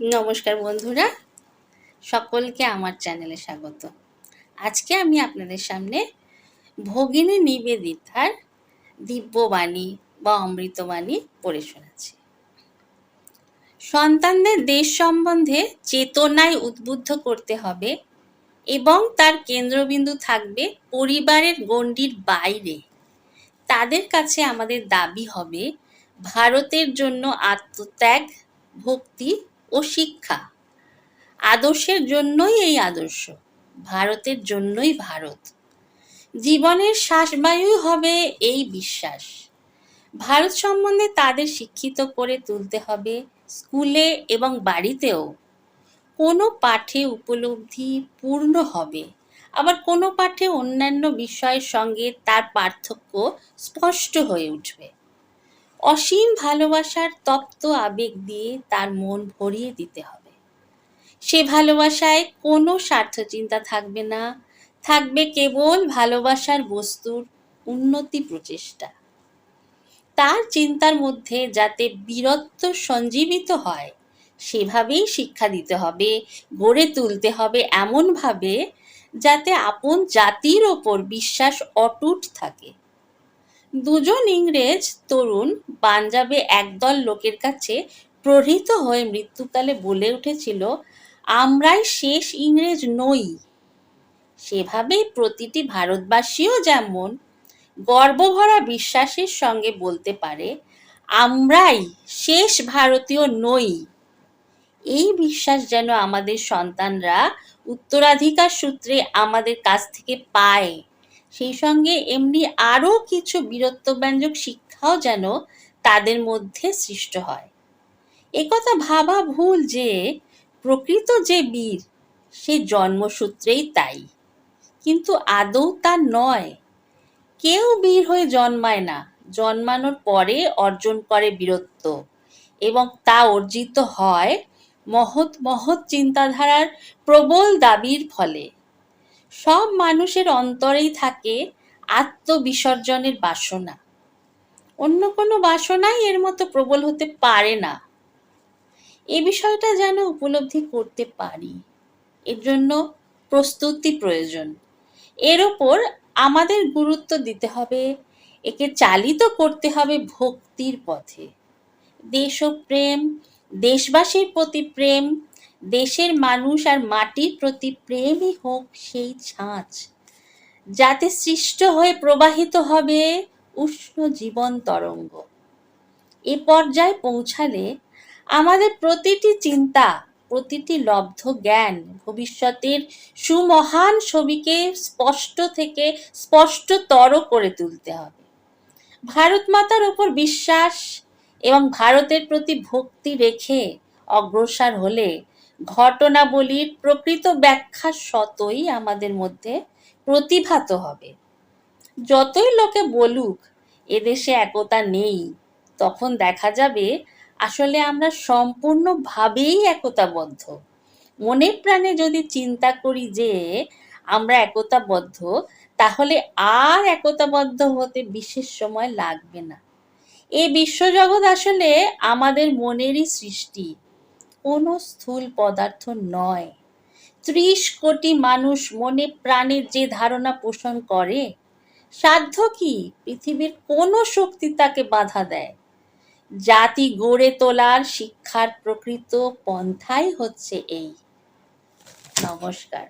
নমস্কার বন্ধুরা, সকলকে আমার চ্যানেলে স্বাগত। আজকে আমি আপনাদের সামনে ভগিনী নিবেদিতার দিব্যবাণী বা অমৃতবাণী পড়ে শোনাচ্ছি। সন্তানদের দেশ সম্বন্ধে চেতনায় উদ্বুদ্ধ করতে হবে এবং তার কেন্দ্রবিন্দু থাকবে পরিবারের গণ্ডির বাইরে। তাদের কাছে আমাদের দাবি হবে, ভারতের জন্য আত্মত্যাগ, ভক্তি ও শিক্ষা। আদর্শের জন্যই এই আদর্শ, ভারতের জন্যই ভারত। জীবনের শ্বাসবায়ুই হবে এই বিশ্বাস। ভারত সম্বন্ধে তাদের শিক্ষিত করে তুলতে হবে স্কুলে এবং বাড়িতেও। কোনো পাঠে উপলব্ধি পূর্ণ হবে। আবার কোনো পাঠে অন্যান্য বিষয়ের সঙ্গে তার পার্থক্য স্পষ্ট হয়ে উঠবে। অসীম ভালোবাসার তপ্ত আবেগ দিয়ে তার মন ভরিয়ে দিতে হবে। সে ভালোবাসায় কোনো স্বার্থ চিন্তা থাকবে না। থাকবে কেবল ভালোবাসার বস্তুর উন্নতি প্রচেষ্টা। তার চিন্তার মধ্যে যাতে বীরত্ব সঞ্জীবিত হয়, সেভাবেই শিক্ষা দিতে হবে, গড়ে তুলতে হবে এমনভাবে যাতে আপন জাতির ওপর বিশ্বাস অটুট থাকে। দুজন ইংরেজ তরুণ পাঞ্জাবে একদল লোকের কাছে প্রহৃত হয়ে মৃত্যুকালে বলে উঠেছিল, আমরাই শেষ ইংরেজ নই। সেভাবেই প্রতিটি ভারতবাসীও যেমন গর্বভরা বিশ্বাসের সঙ্গে বলতে পারে, আমরাই শেষ ভারতীয় নই। এই বিশ্বাস যেন আমাদের সন্তানরা উত্তরাধিকার সূত্রে আমাদের কাছ থেকে পায়। সেই সঙ্গে এমনি আরও কিছু বীরত্বব্যঞ্জক শিক্ষাও যেন তাদের মধ্যে সৃষ্ট হয়। একথা ভাবা ভুল যে, প্রকৃত যে বীর, সে জন্মসূত্রেই তাই। কিন্তু আদৌ তা নয়। কেউ বীর হয়ে জন্মায় না। জন্মানোর পরে অর্জন করে বীরত্ব এবং তা অর্জিত হয় মহৎ মহৎ চিন্তাধারার প্রবল দাবির ফলে। সব মানুষের অন্তরেই থাকে আত্মবিসর্জনের বাসনা। অন্য কোনো বাসনাই এর মতো প্রবল হতে পারে না। এ বিষয়টা যেন উপলব্ধি করতে পারি। এর জন্য প্রস্তুতি প্রয়োজন। এর ওপর আমাদের গুরুত্ব দিতে হবে। একে চালিত করতে হবে ভক্তির পথে। দেশপ্রেম, দেশবাসীর প্রতি প্রেম দেশের মানুষ আর মাটির প্রতি প্রেমই হোক সেই ছাঁচ। যাতে সৃষ্ট হয়ে প্রবাহিত হবে উষ্ণ জীবন তরঙ্গ। এ পর্যায়ে পৌঁছালে আমাদের প্রতিটি চিন্তা, প্রতিটি লব্ধ জ্ঞান ভবিষ্যতের সুমহান ছবিকে স্পষ্ট থেকে স্পষ্টতর করে তুলতে হবে। ভারত মাতার ওপর বিশ্বাস এবং ভারতের প্রতি ভক্তি রেখে অগ্রসর হলে ঘটনাবলীর প্রকৃত ব্যাখ্যা শতই আমাদের মধ্যে প্রতিভাত হবে। যতই লোকে বলুক, এদেশে একতা নেই, তখন দেখা যাবে আসলে আমরা সম্পূর্ণভাবেই একতাবদ্ধ। মনে প্রাণে যদি চিন্তা করি যে আমরা একতাবদ্ধ, তাহলে আর একতাবদ্ধ হতে বিশেষ সময় লাগবে না। এই বিশ্বজগৎ আসলে আমাদের মনেরই সৃষ্টি কোনো স্থূল পদার্থ নয়। ত্রিশ কোটি মানুষ মনে প্রাণের যে ধারণা পোষণ করে, সাধ্য কি পৃথিবীর কোনো শক্তি তাকে বাধা দেয়? জাতি গড়ে তোলার শিক্ষার প্রকৃত পন্থাই হচ্ছে এই। নমস্কার।